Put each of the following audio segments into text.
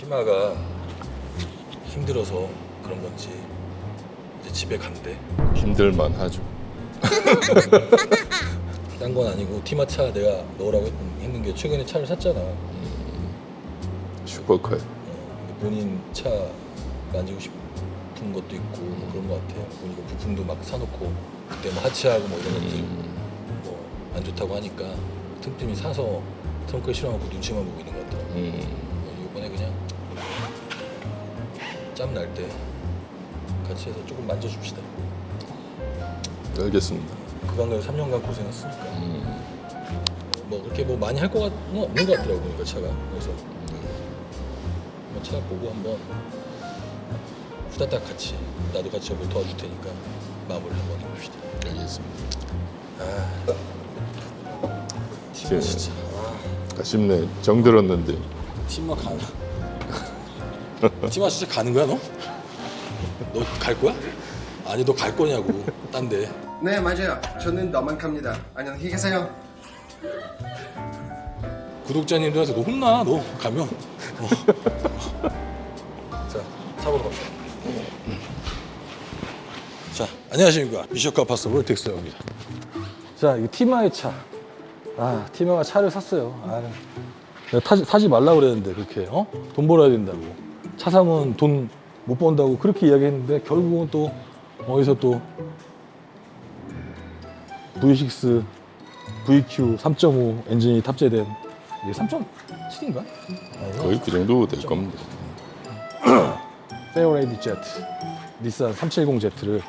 티마가 힘들어서 그런 건지 이제 집에 간대. 힘들만 하죠. 딴 건 아니고 티마 차 내가 넣으라고 했, 했는 게 최근에 차를 샀잖아. 어, 슈퍼카요. 근데 본인 차 만지고 싶은 것도 있고 뭐 그런 것 같아. 보니까 부품도 막 사놓고 그때 뭐 하치하고 뭐 이런 것들 음, 뭐안 좋다고 하니까 틈틈이 사서 트렁크에 실어놓고 눈치만 보고 있는 것 같더라고. 음, 짬 날 때 같이 해서 조금 만져줍시다. 알겠습니다. 그간 그 3년간 고생했으니까 음, 뭐 그렇게 뭐 많이 할 거는 없는 것 같더라고 보니까 차가 그래서 한번 차 보고 한번 후다닥 같이 나도 같이 뭐 도와줄 테니까 마무리 한번 해봅시다. 알겠습니다. 아, 팀 진짜 아, 아쉽네. 정 들었는데. 팀마 가는 팀마 진짜 가는 거야 너? 너 갈 거야? 아니 너 갈 거냐고. 딴 데. 네 맞아요. 저는 너만 갑니다. 안녕히 계세요. 구독자님들한테 너 혼나 너 가면. 어. 자 사보러 갑시다. 자 안녕하십니까. 비셔카 파스 롤텍스입니다. 자이 티마의 차 아 티마가 차를 샀어요. 아, 내가 타지, 사지 말라 그랬는데 그렇게 어? 돈 벌어야 된다고 차 사면 돈 못 번다고 그렇게 이야기했는데 결국은 또 어디서 또 V6 VQ 3.5 엔진이 탑재된 이게 3.7인가? 거의 그 정도 될 겁니다. 페어레이디 제트 닛산 370Z를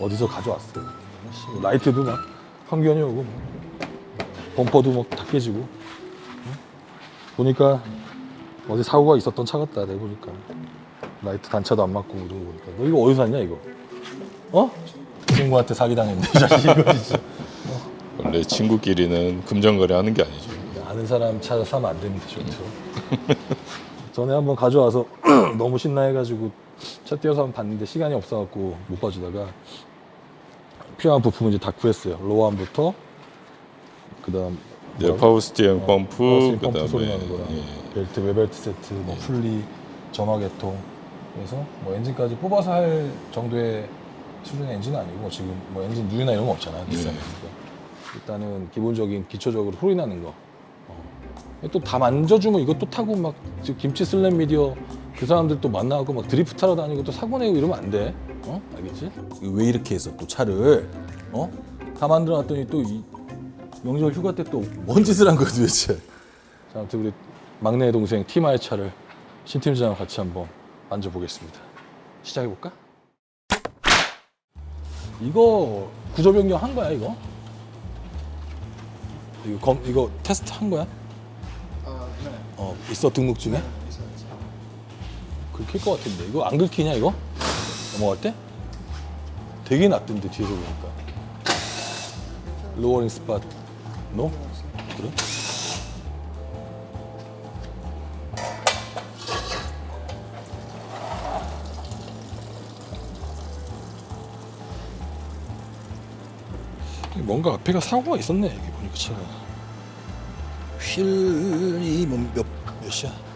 어디서 가져왔어요. 씨, 라이트도 막 환견이 오고 뭐. 범퍼도 막다 깨지고 응? 보니까 어디 사고가 있었던 차 같다 내가 보니까 라이트 단차도 안 맞고 거 보니까 너 이거 어디서 샀냐 이거? 어? 친구한테 사기당했네 이 자식 이거 진짜 원래 친구끼리는 금전거래 하는 게 아니죠. 아는 사람 찾아 사면 안 됩니다, 절대로. 전에 한번 가져와서 너무 신나해가지고 차 띄어서 한번 봤는데 시간이 없어갖고 못 봐주다가 필요한 부품을 이제 다 구했어요. 로안부터 그다음 네, 파워 스티어링 펌프, 파워스윙 펌프 그다음에 소리 나는 거랑 예, 벨트, 외벨트 세트, 뭐 풀리, 점화계통 그래서 뭐 엔진까지 뽑아서 할 정도의 수준의 엔진은 아니고 지금 뭐 엔진 누유나 이런 거 없잖아요. 비싸니까. 일단은 기본적인 기초적으로 소리 나는 거. 어. 또다 만져주면 이것도 타고 막 지금 김치 슬램 미디어 그 사람들 또 만나고 막 드리프트 하러 다니고 또 사고 내고 이러면 안 돼. 어? 알겠지? 왜 이렇게 해서 또 차를 어? 다 만들어 놨더니 또 이 명절 휴가 때 또 뭔 짓을 한 거야 도대체. 자, 아무튼 우리 막내 동생 티마의 차를 신 팀장과 같이 한번 만져보겠습니다. 시작해 볼까? 이거 구조 변경 한 거야 이거? 이거 검 이거 테스트 한 거야? 아 네 어 있어 등록 중에? 긁힐 것 같은데 이거 안 긁히냐 이거? 넘어갈 때? 되게 낮던데 뒤에서 보니까 로어링 스팟 노? 그래? 뭔가 앞에가 사고가 있었네 여기 보니까 차가 휠이 뭐 몇, 몇이야?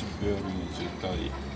팀은 디스 베어링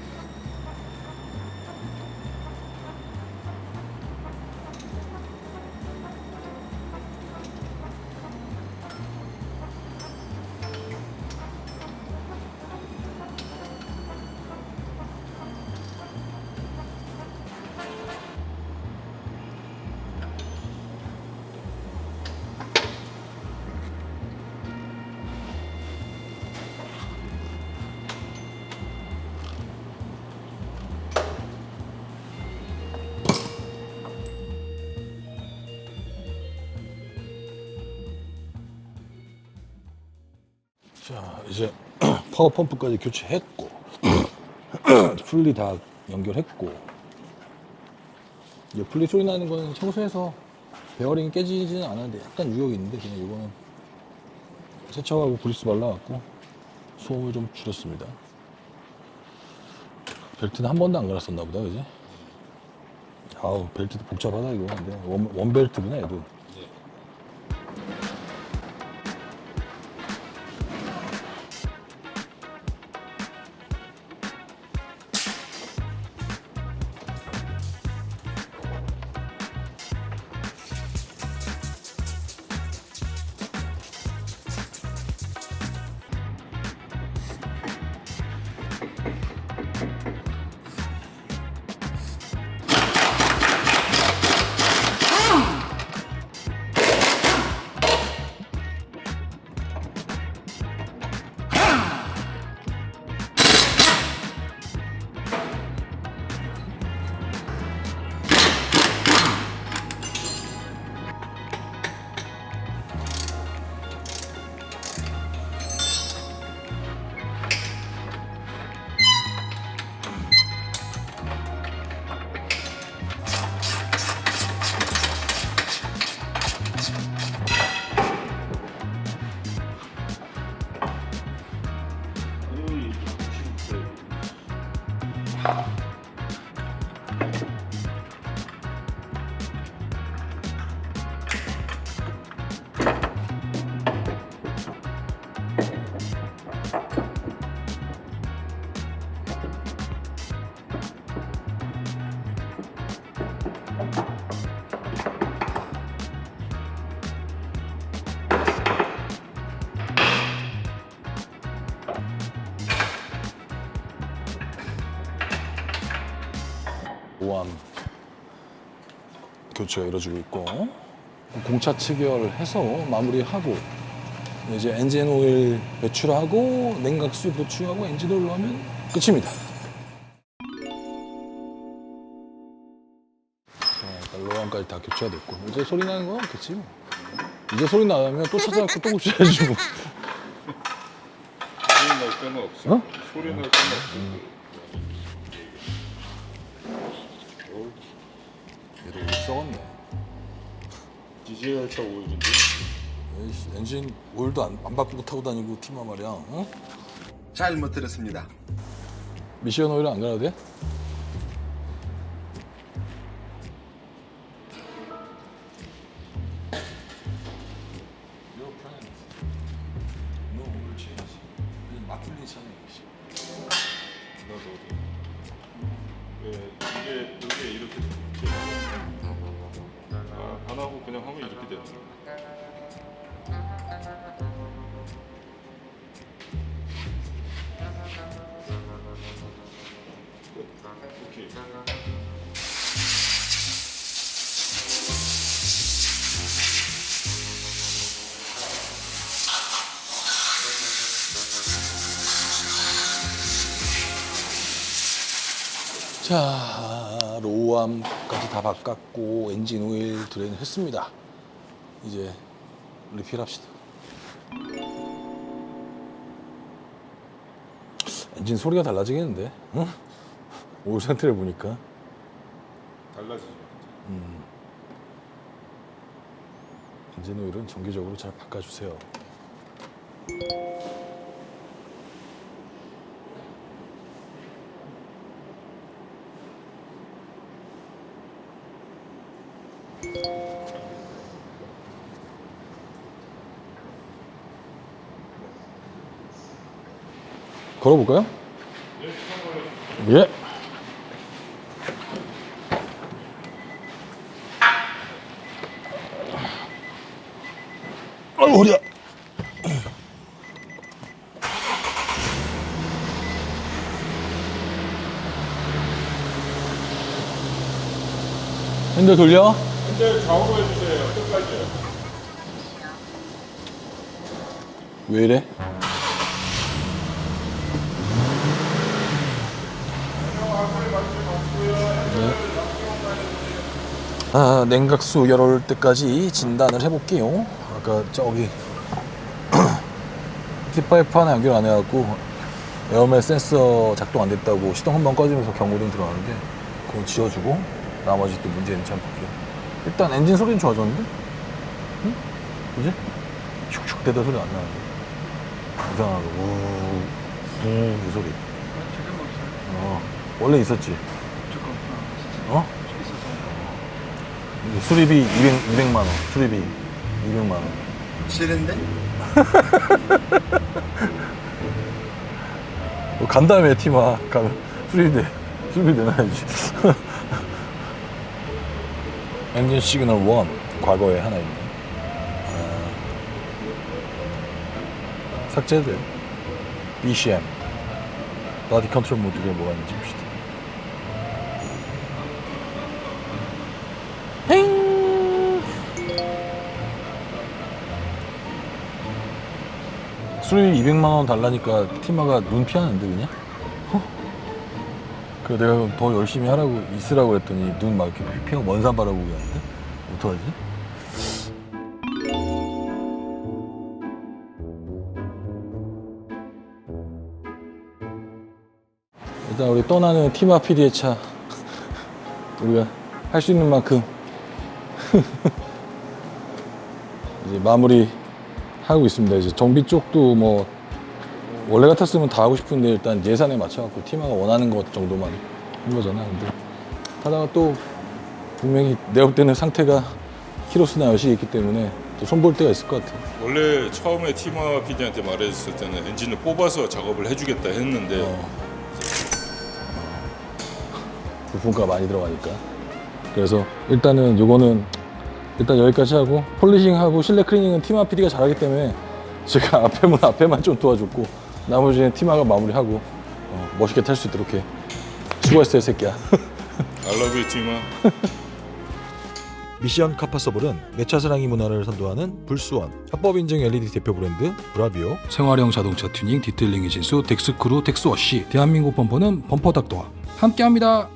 이제 파워 펌프까지 교체했고 풀리 다 연결했고 이제 풀리 소리 나는 거는 청소해서 베어링이 깨지지는 않았는데 약간 유혹이 있는데 그냥 이거는 세척하고 브리스 발라갖고 소음을 좀 줄였습니다. 벨트는 한 번도 안 갈았었나 보다, 그지? 아우, 벨트도 복잡하다, 이거. 근데 원, 원 벨트구나, 얘도. 보암 교체가 이루어지고 있고 공차 체결해서 마무리하고 이제 엔진 오일 배출하고 냉각수 배출하고 엔진 오일 넣으면 끝입니다. 자, 로암까지 다 교체가 됐고 이제 소리 나는 건 없겠지 뭐. 이제 소리 나면 또 찾아갖고 또 뭐. 소리 날 때는 없어. 어? 소리 날 때는 없어. 얘 썩었네. 디젤 열차 오일인데. 에이씨, 엔진 오일도 안, 안 바꾸고 타고 다니고 티마 말이야. 어? 잘못 들었습니다. 미션 오일 안 갈아도 돼? 이렇게. 자, 로우암까지 다 바꿨고 엔진 오일 드레인 했습니다. 이제 리필합시다. 엔진 소리가 달라지겠는데? 응? 오일 상태를 보니까 달라지죠. 엔진 오일은 정기적으로 잘 바꿔주세요. 걸어볼까요? 예. 아유 허리야. 핸들 돌려? 근데 좌우로 해주세요. 끝까지. 왜 이래? 아, 냉각수 열올 때까지 진단을 해볼게요. 아까 저기 팁파이프 하나 연결 안 해갖고 에어멜 센서 작동 안 됐다고 시동 한 번 꺼지면서 경고등 들어가는데 그건 지워주고 나머지 또 문제 있는지 한번 볼게요. 일단 엔진 소리는 좋아졌는데? 응? 그지? 슉슉 대다 소리 안 나는데. 이상하고 우우 이 소리. 어 원래 있었지. 어? 이게 수리비 200 200만 원. 수리비 200만 원. 싫은데? 뭐 간 다음에 티마 가면 수리비 수리비 내놔야지. 엔진 시그널 1 과거에 하나 있네. 아, 삭제돼. BCM 바디 컨트롤 모듈에 뭐가 있는지 봅시다. 수리비 200만 원 달라니까 티마가 눈 피하는데 그냥? 어? 그래 내가 더 열심히 하라고 있으라고 그랬더니 눈 막 이렇게 피하고 먼산 바라보고 하는데 어떡하지? 일단 우리 떠나는 티마 PD의 차 우리가 할 수 있는 만큼 이제 마무리 하고 있습니다. 이제 정비 쪽도 뭐 원래 같았으면 다 하고 싶은데 일단 예산에 맞춰갖고 티마가 원하는 것 정도만 한 거잖아. 근데 하다가 또 분명히 볼 때는 상태가 키로수나 여시 있기 때문에 또 손볼 때가 있을 것 같아. 원래 처음에 티마 PD한테 말해줬을 때는 엔진을 뽑아서 작업을 해주겠다 했는데 어. 부품가 많이 들어가니까. 그래서 일단은 요거는 일단 여기까지 하고 폴리싱하고 실내 클리닝은 티마 PD가 잘하기 때문에 제가 앞에만 앞에만 좀 도와줬고 나머지는 티마가 마무리하고 어, 멋있게 탈 수 있도록 해. 수고했어요, 새끼야. I love you 티마. 미션 카파서블은 내 차 사랑이 문화를 선도하는 불수원 합법 인증 LED 대표 브랜드 브라비오 생활형 자동차 튜닝 디테일링의 진수 덱스크루 덱스워시 대한민국 범퍼는 범퍼 닥터와 함께합니다.